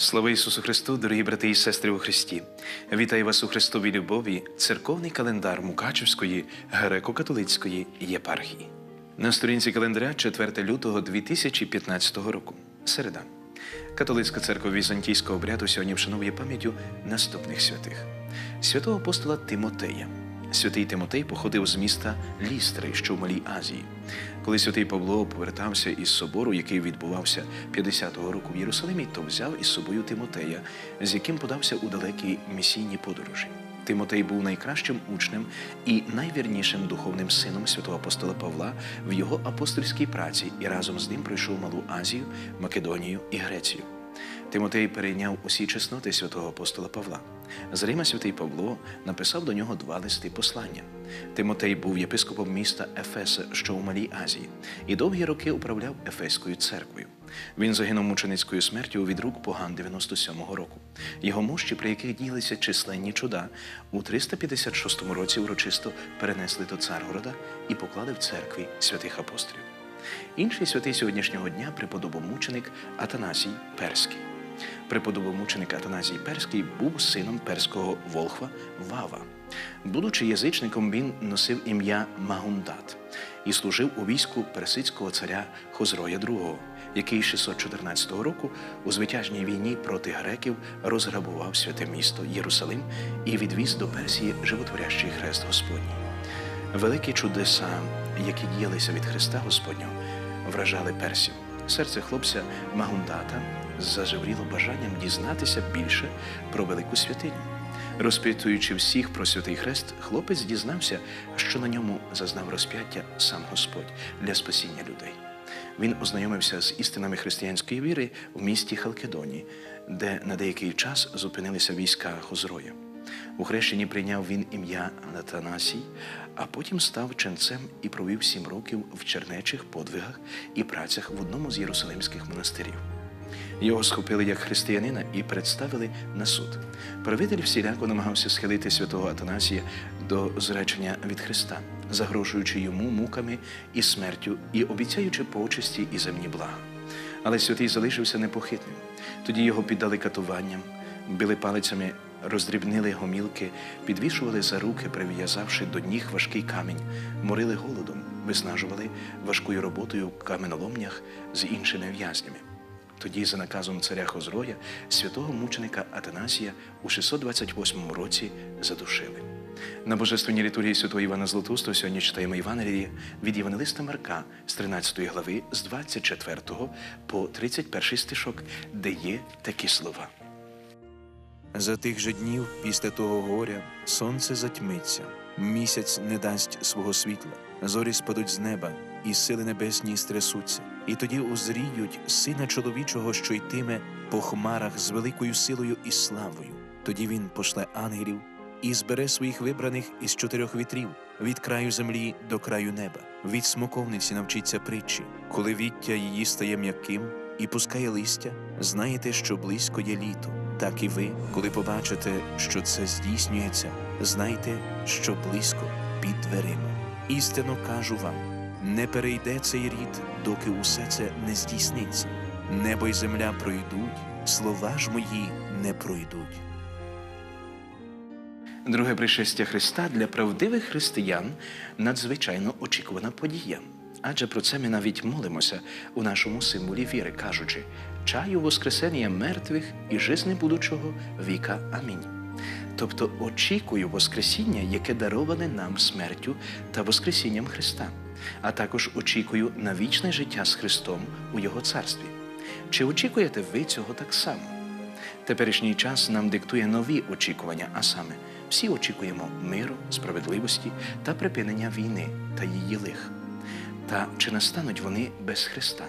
Слава Ісусу Христу, дорогі брати і сестри у Христі! Вітаю вас у Христовій любові, церковний календар Мукачевської греко-католицької єпархії. На сторінці календаря 4 лютого 2015 року. Середа. Католицька церква візантійського обряду сьогодні вшановує пам'яттю наступних святих: святого апостола Тимотея. Святий Тимотей походив з міста Лістри, що в Малій Азії. Коли святий Павло повертався із собору, який відбувався 50-го року в Єрусалимі, то взяв із собою Тимотея, з яким подався у далекі місійні подорожі. Тимотей був найкращим учнем і найвірнішим духовним сином святого апостола Павла в його апостольській праці і разом з ним пройшов Малу Азію, Македонію і Грецію. Тимотей перейняв усі чесноти святого апостола Павла. З Рима святий Павло написав до нього два листи послання. Тимотей був єпископом міста Ефеса, що у Малій Азії, і довгі роки управляв Ефеською церквою. Він загинув мученицькою смертю від рук поган 97-го року. Його мощі, при яких ділися численні чуда, у 356 році урочисто перенесли до Царгорода і поклали в церкві святих апостолів. Інший святий сьогоднішнього дня преподобомученик Атанасій Перський. Преподобомученик Атанасій Перський був сином перського волхва Вава. Будучи язичником, він носив ім'я Магундат і служив у війську персидського царя Хозроя II, який 614 року у звитяжній війні проти греків розграбував святе місто Єрусалим і відвіз до Персії животворящий хрест Господній. Великі чудеса, які діялися від Христа Господнього, вражали персів. Серце хлопця Магундата зажевріло бажанням дізнатися більше про велику святиню. Розпитуючи всіх про святий хрест, хлопець дізнався, що на ньому зазнав розп'яття сам Господь для спасіння людей. Він ознайомився з істинами християнської віри в місті Халкедоні, де на деякий час зупинилися війська Хозроя. У хрещенні прийняв він ім'я Натанасій, а потім став ченцем і провів сім років в чернечих подвигах і працях в одному з єрусалимських монастирів. Його схопили як християнина і представили на суд. Правитель всіляко намагався схилити святого Атанасія до зречення від Христа, загрожуючи йому муками і смертю і обіцяючи почесті і земні блага. Але святий залишився непохитним. Тоді його піддали катуванням, били палицями, роздрібнили гомілки, підвішували за руки, прив'язавши до ніг важкий камінь, морили голодом, виснажували важкою роботою в каменоломнях з іншими в'язнями. Тоді, за наказом царя Хозроя, святого мученика Атанасія у 628 році задушили. На божественній літургії святого Івана Златоустого сьогодні читаємо Євангеліє від Євангелиста Марка з 13 глави, з 24 по 31 стишок, де є такі слова. За тих же днів після того горя сонце затьмиться, місяць не дасть свого світла, зорі спадуть з неба, і сили небесні стрясуться, і тоді узріють сина чоловічого, що йтиме по хмарах з великою силою і славою. Тоді він пошле ангелів і збере своїх вибраних із чотирьох вітрів від краю землі до краю неба. Від смоковниці навчиться притчі, коли віття її стає м'яким і пускає листя, знаєте, що близько є літо. Так і ви, коли побачите, що це здійснюється, знайте, що близько під дверима. Істинно кажу вам: не перейде цей рід, доки усе це не здійсниться. Небо й земля пройдуть, слова ж мої не пройдуть. Друге пришестя Христа для правдивих християн надзвичайно очікувана подія. Адже про це ми навіть молимося у нашому символі віри, кажучи чаю Воскресення мертвих і жизни будучого віка. Амінь. Тобто очікую Воскресіння, яке дароване нам смертю та Воскресінням Христа, а також очікую на вічне життя з Христом у Його царстві. Чи очікуєте ви цього так само? Теперішній час нам диктує нові очікування, а саме всі очікуємо миру, справедливості та припинення війни та її лих. Та чи настануть вони без Христа?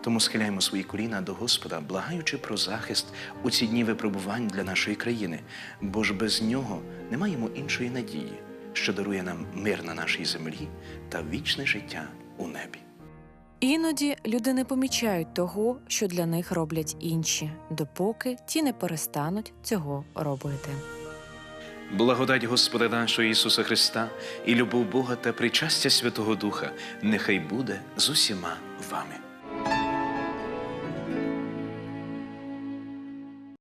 Тому схиляємо свої коліна до Господа, благаючи про захист у ці дні випробувань для нашої країни, бо ж без нього не маємо іншої надії, що дарує нам мир на нашій землі та вічне життя у небі. Іноді люди не помічають того, що для них роблять інші, допоки ті не перестануть цього робити. Благодать Господа нашого Ісуса Христа і любов Бога та причастя Святого Духа нехай буде з усіма вами.